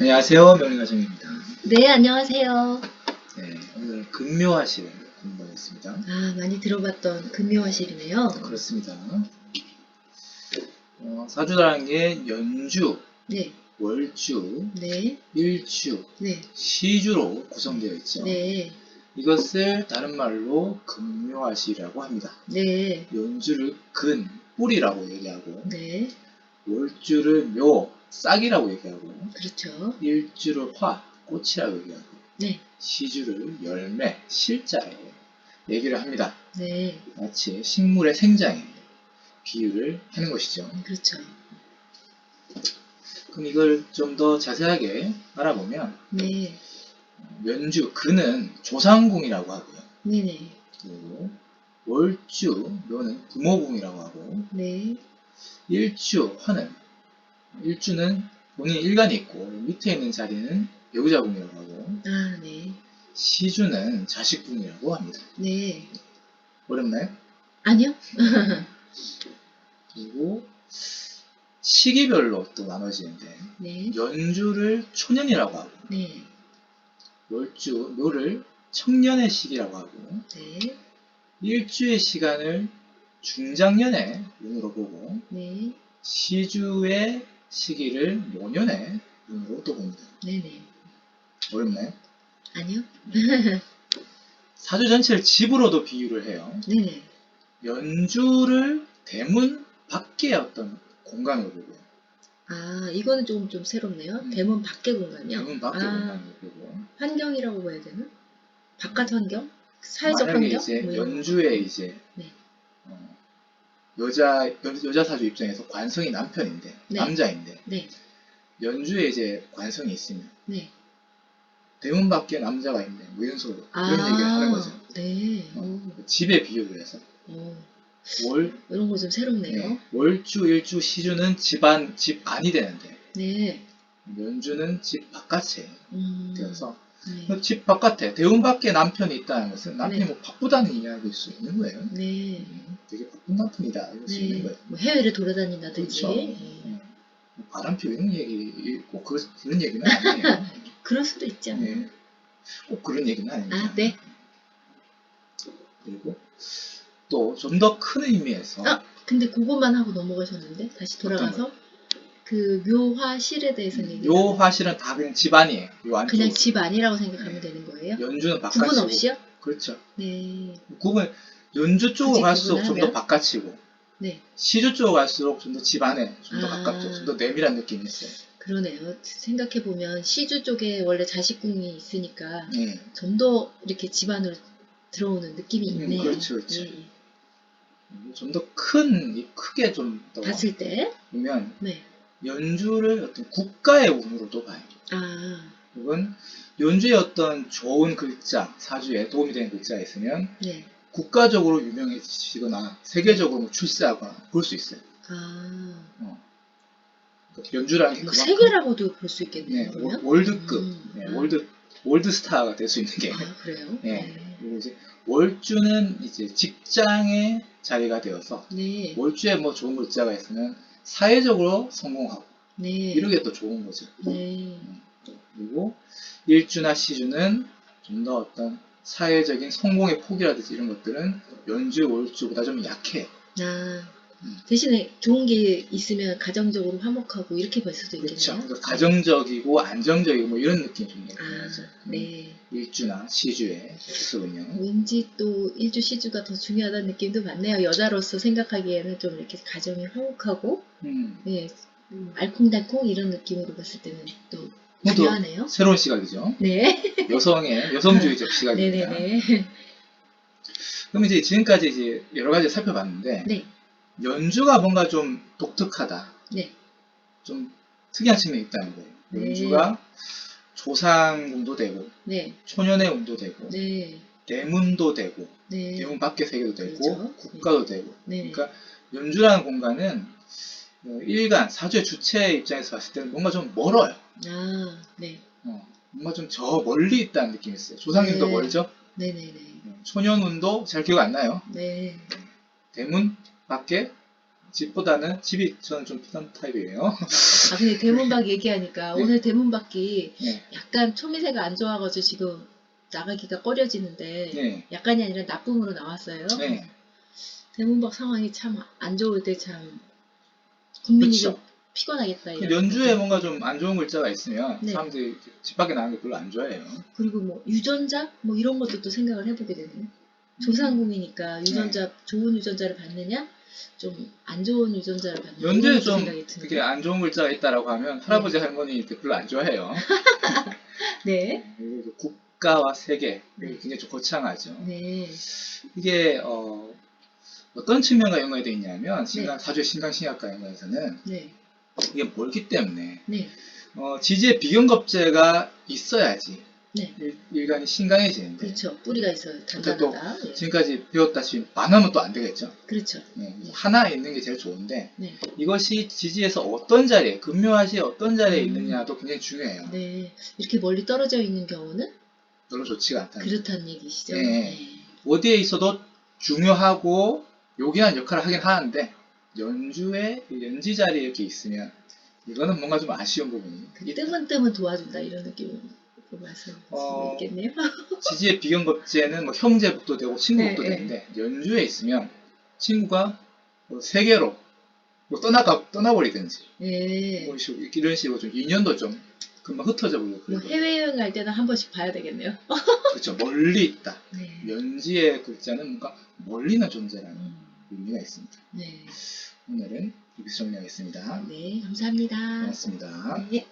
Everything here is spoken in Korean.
안녕하세요. 명리가정입니다. 네, 안녕하세요. 네, 오늘 금묘화실 공부하겠습니다. 아, 많이 들어봤던 금요화실이네요. 그렇습니다. 어, 사주라는 게 연주, 네, 월주, 네, 일주, 네, 시주로 구성되어 있죠. 네, 이것을 다른 말로 금묘화실이라고 합니다. 네, 연주를 근, 뿌리라고 얘기하고, 네, 월주를 묘, 싹이라고 얘기하고, 그렇죠. 일주를 화, 꽃이라고 얘기하고, 네, 시주를 열매, 실자로 얘기를 합니다. 네, 마치 식물의 생장에 비유를 하는 것이죠. 그렇죠. 그럼 이걸 좀 더 자세하게 알아보면 네, 연주 그는 조상궁이라고 하고요. 네네, 그리고 월주 묘는 부모궁이라고 하고 네, 일주 화는 일주는 본인 일간이 있고 밑에 있는 자리는 배우자궁이라고 하고 아, 네, 시주는 자식궁이라고 합니다. 네. 어렵나요? 아니요? 그리고 시기별로 또 나눠지는데 네, 연주를 초년이라고 하고 네, 월주 묘를 청년의 시기라고 하고 네, 일주의 시간을 중장년의 운으로 보고 네, 시주의 시기를 모년의 운으로 또 봅니다. 네네. 어렵나요? 아니요? 사주 전체를 집으로도 비유를 해요. 네네. 연주를 대문 밖의 어떤 공간으로 보고요. 아, 이거는 조금 좀 새롭네요. 음. 대문 밖의 공간이요? 대문 밖의 아, 공간으로 보고 환경이라고 봐야 되나? 바깥 환경? 사회적 만약에 환경? 이제 뭐? 연주에 이제 여자 여, 여자 사주 입장에서 관성이 남편인데 네. 남자인데 네, 연주에 이제 관성이 있으면 네. 대문 밖에 남자가 있네 뭐 이런 식으로 아, 그런 얘기를 하는 거죠. 네. 어, 오, 집에 비유를 해서 오, 월 이런 거 좀 새롭네요. 네, 월주 일주 시주는 집안 집 안이 되는데 네. 연주는 집 바깥에 음, 되어서 네. 집 바깥에 대문 밖에 남편이 있다는 것은 남편이 네. 뭐 바쁘다는 이야기일 수 있는 거예요. 네. 음, 되게 바쁜 남편이다 이럴 수 있는 네. 거예요. 뭐 해외를 돌아다닌다든지. 그렇죠. 네. 음, 뭐 바람 피우는 얘기 꼭 그, 그런 얘기는 아니에요. 그럴 수도 있죠. 네. 꼭 그런 얘기는 아닙니다. 아, 네. 그리고 또 좀 더 큰 의미에서 아, 근데 그것만 하고 넘어가셨는데 다시 돌아가서 그 묘화실에 대해서는 얘기. 요 화실은 다 그냥 집안이에요. 요 안쪽 그냥 집 아니라고 생각하면 되는 거예요? 연주는 바깥이고 구분 없이요? 그렇죠. 네. 구분 연주 쪽으로 갈수록 좀 더? 바깥이고 네. 시주 쪽으로 갈수록 좀 더 집안에 좀 더 아. 가깝죠. 좀 더 내밀한 느낌이 있어요. 그러네요. 생각해 보면 시주 쪽에 원래 자식궁이 있으니까 네. 좀더 이렇게 집안으로 들어오는 느낌이 음, 있네요. 그렇죠, 그렇죠. 예, 예. 좀더 큰, 크게 좀 더 봤을 때, 보면 네. 연주를 어떤 국가의 운으로도 봐요. 아, 혹은 연주의 어떤 좋은 글자, 사주에 도움이 되는 글자가 있으면 네. 국가적으로 유명해지거나 세계적으로 뭐 출세하거나 볼 수 있어요. 아, 그러니까 연주라는 게 뭐 세계라고도 볼수 네, 있겠네요. 월- 그러면? 월드급, 음, 네, 아. 월드 월드 스타가 될 수 있는 게 아, 그래요? 네. 그리고 이제 월주는 이제 직장의 자리가 되어서 네. 월주에 뭐 좋은 글자가 있으면 사회적으로 성공하고 네. 이러게 또 좋은 거죠. 네. 그리고 일주나 시주는 좀 더 어떤 사회적인 성공의 폭이라든지 이런 것들은 연주, 월주보다 좀 약해요. 아, 음. 대신에 좋은 게 있으면 가정적으로 화목하고 이렇게 볼 수도 있겠네요. 그렇죠. 그러니까 가정적이고 안정적이고 뭐 이런 느낌 좀 아, 나죠. 네. 일주나 시주의 특성은요. 왠지 또 일주 시주가 더 중요하다는 느낌도 많네요. 여자로서 생각하기에는 좀 이렇게 가정이 화목하고, 음, 네, 음, 알콩달콩 이런 느낌으로 봤을 때는 또 그것도 중요하네요. 새로운 시각이죠. 네. 여성의 여성주의적 시각입니다. 네네네. 그럼 이제 지금까지 이제 여러 가지 살펴봤는데 네. 연주가 뭔가 좀 독특하다. 네. 좀 특이한 측면이 있다는 거예요. 네. 연주가 조상운도 되고 네. 초년의 운도 되고 네. 대문도 되고 네. 대문 밖의 세계도 되고 그렇죠. 국가도 되고 네. 그러니까 연주라는 공간은 어, 일간 사주의 주체 입장에서 봤을 때는 뭔가 좀 멀어요. 아, 네. 어, 뭔가 좀 저 멀리 있다는 느낌이 있어요. 조상님도 네. 멀죠. 네네네. 초년운도 잘 기억 안 나요. 네. 대문 밖에 집보다는 집이 저는 좀 편한 타입이에요. 아 근데 대문박 얘기하니까 네. 오늘 대문박이 네. 약간 초미세가 안 좋아가지고 지금 나가기가 꺼려지는데 네. 약간이 아니라 나쁨으로 나왔어요. 네. 대문박 상황이 참 안 좋을 때 참 국민이 그쵸. 좀 피곤하겠다. 그 연주에. 뭔가 좀 안 좋은 글자가 있으면 네. 사람들이 집 밖에 나가는 거 별로 안 좋아해요. 그리고 뭐 유전자 뭐 이런 것도 또 생각을 해보게 되네요. 조상금이니까 유전자 네. 좋은 유전자를 받느냐 좀 안 좋은 유전자를 받느냐 이런 것도 좀 생각이. 되게 안 좋은 글자가 있다라고 하면 할아버지 할머니 이렇게 별로 안 좋아해요. 네, 그리고 그 국가와 세계 네. 굉장히 좀 거창하죠. 네, 이게 어, 떤 측면과 연관이 되어 있냐면 네. 신강 사주의 신강신약과 연관해서는 네, 이게 멀기 때문에 네, 어, 지지의 비경겁제가 있어야지 네. 일, 일간이 신강해지는데 그렇죠. 뿌리가 있어요. 근데 또 단단하다. 예. 지금까지 배웠다시피 많으면 또 안 되겠죠. 그렇죠. 네, 하나 있는 게 제일 좋은데 네, 이것이 지지에서 어떤 자리에 금묘화시에 어떤 자리에 음. 있느냐도 굉장히 중요해요. 네. 이렇게 멀리 떨어져 있는 경우는 별로 좋지가 않다. 그렇다는 얘기시죠. 네. 어디에 있어도 중요하고 요긴한 역할을 하긴 하는데 연주에 그 연지 자리에 이렇게 있으면 이거는 뭔가 좀 아쉬운 부분이 그. 뜨문 뜨문 도와준다 이런 느낌으로 말씀하실 어, 수 있겠네요. 지지의 비경겁제는 뭐 형제복도 되고 친구복도 네, 네. 되는데 연주에 있으면 친구가 뭐 세계로 뭐 떠나가 떠나버리든지 네. 뭐 시- 이런 식으로 좀 인연도 좀 금방 흩어져 버리고 뭐 해외여행 갈 때는 한 번씩 봐야 되겠네요. 그렇죠 멀리 있다 네. 연지의 글자는 뭔가 멀리 있는 존재라는 음, 의미가 있습니다 네. 오늘은 여기서 정리하겠습니다 네, 감사합니다. 고맙습니다 네.